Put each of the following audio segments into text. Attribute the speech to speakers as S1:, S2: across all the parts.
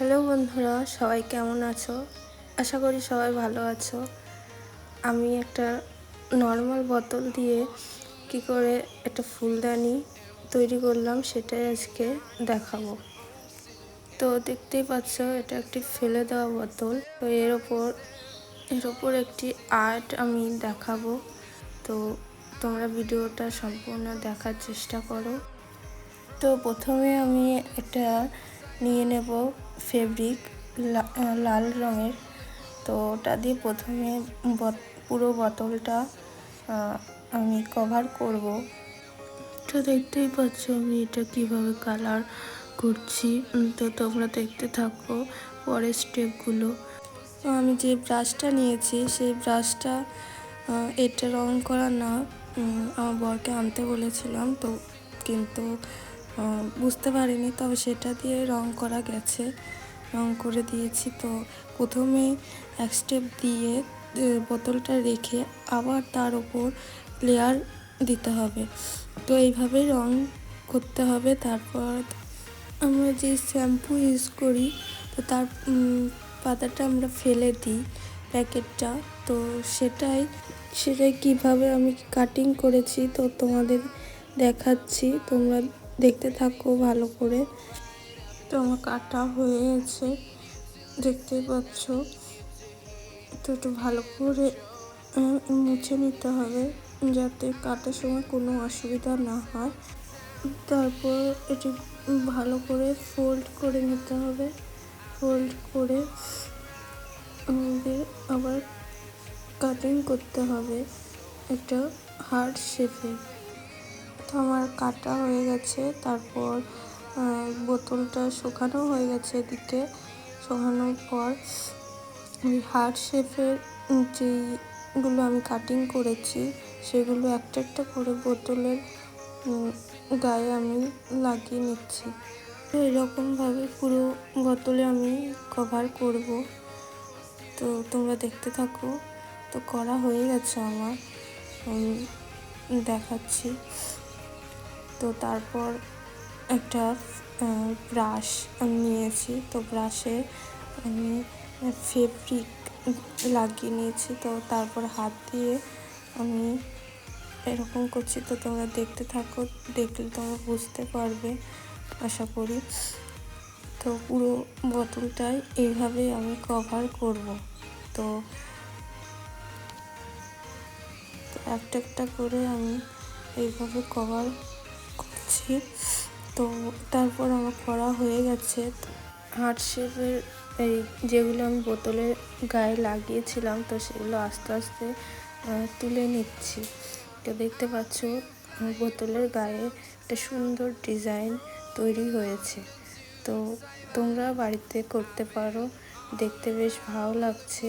S1: Hello বন্ধুরা, সবাই কেমন আছো? আশা করি সবাই ভালো আছো। আমি একটা নর্মাল বোতল দিয়ে কি করে একটা ফুলদানি তৈরি করলাম সেটাই আজকে দেখাবো। তো দেখতেই পাচ্ছ, এটা একটি ফেলে দেওয়া বোতল। তো এর ওপর এর ওপর একটি আর্ট আমি দেখাবো। তো তোমরা ভিডিওটা সম্পূর্ণ দেখার চেষ্টা করো। তো প্রথমে আমি একটা নিয়ে নেব ফেব্রিক লাল রঙের। তো ওটা দিয়ে প্রথমে পুরো বোতলটা আমি কভার করব। তো দেখতেই পাচ্ছ আমি এটা কীভাবে কালার করছি। তো তোমরা দেখতে থাকো পরের স্টেপগুলো আমি যে ব্রাশটা নিয়েছি, সেই ব্রাশটা এটা রং করা না আমার বরকে আনতে বলেছিলাম, তো কিন্তু বুঝতে পারিনি, তবে সেটা দিয়ে রং করা গেছে। রং করে দিয়েছি তো প্রথমে এক স্টেপ দিয়ে বোতলটা রেখে আবার তার ওপর লেয়ার দিতে হবে। তো এইভাবে রং করতে হবে, তারপর আমরা যে শ্যাম্পু ইউজ করি, তো তার পাতাটা আমরা ফেলে দিই প্যাকেটটা। তো সেটাই সেটাই কীভাবে আমি কাটিং করেছি, তো তোমাদের দেখাচ্ছি। তোমরা দেখতে থাকো ভালো করে। তো আমার কাটা হয়ে গেছে দেখতে পাচ্ছ। তো একটু ভালো করে মুছে নিতে হবে যাতে কাটার সময় কোনো অসুবিধা না হয়। তারপর এটি ভালো করে ফোল্ড করে নিতে হবে। ফোল্ড করে আমাদের আবার কাটিং করতে হবে একটা হার্ড শেপে তো আমার কাটা হয়ে গেছে। তারপর বোতলটা শুকানো হয়ে গেছে এদিকে। শুকানোর পর হার্ট শেপের যেইগুলো আমি কাটিং করেছি, সেগুলো একটা একটা করে বোতলের গায়ে আমি লাগিয়ে নিচ্ছি। তো এরকমভাবে পুরো বোতলে আমি কভার করব। তো তোমরা দেখতে থাকো। তো করা হয়ে গেছে আমার। দেখাচ্ছি। তো তারপর একটা ব্রাশ আমি নিয়েছি। তো ব্রাশে আমি ফেব্রিক লাগিয়ে নিয়েছি। তো তারপর হাত দিয়ে আমি এরকম করছি। তো তোমরা দেখতে থাকো, দেখলে তোমরা বুঝতে পারবে, আশা করি। তো পুরো বোতলটাই এইভাবে আমি কভার করব। তো একটা একটা করে আমি এইভাবে কভার করছি তো তারপর আমার করা হয়ে গেছে। হার্ট শেপের এই যেগুলো আমি বোতলের গায়ে লাগিয়েছিলাম, তো সেগুলো আস্তে আস্তে তুলে নিচ্ছি। তো দেখতে পাচ্ছ, বোতলের গায়ে একটা সুন্দর ডিজাইন তৈরি হয়েছে। তো তোমরা বাড়িতে করতে পারো, দেখতে বেশ ভালো লাগছে।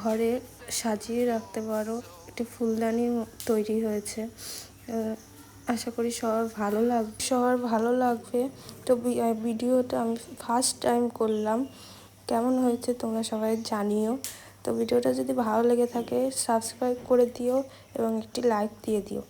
S1: ঘরে সাজিয়ে রাখতে পারো, একটি ফুলদানি তৈরি হয়েছে। আশা করি সবার ভালো লাগ, সবার ভালো লাগবে। তো ভিডিওটা আমি ফার্স্ট টাইম করলাম। কেমন হয়েছে তোমরা সবাই জানিও। তো ভিডিওটা যদি ভালো লেগে থাকে সাবস্ক্রাইব করে দিও এবং একটি লাইক দিয়ে দিও।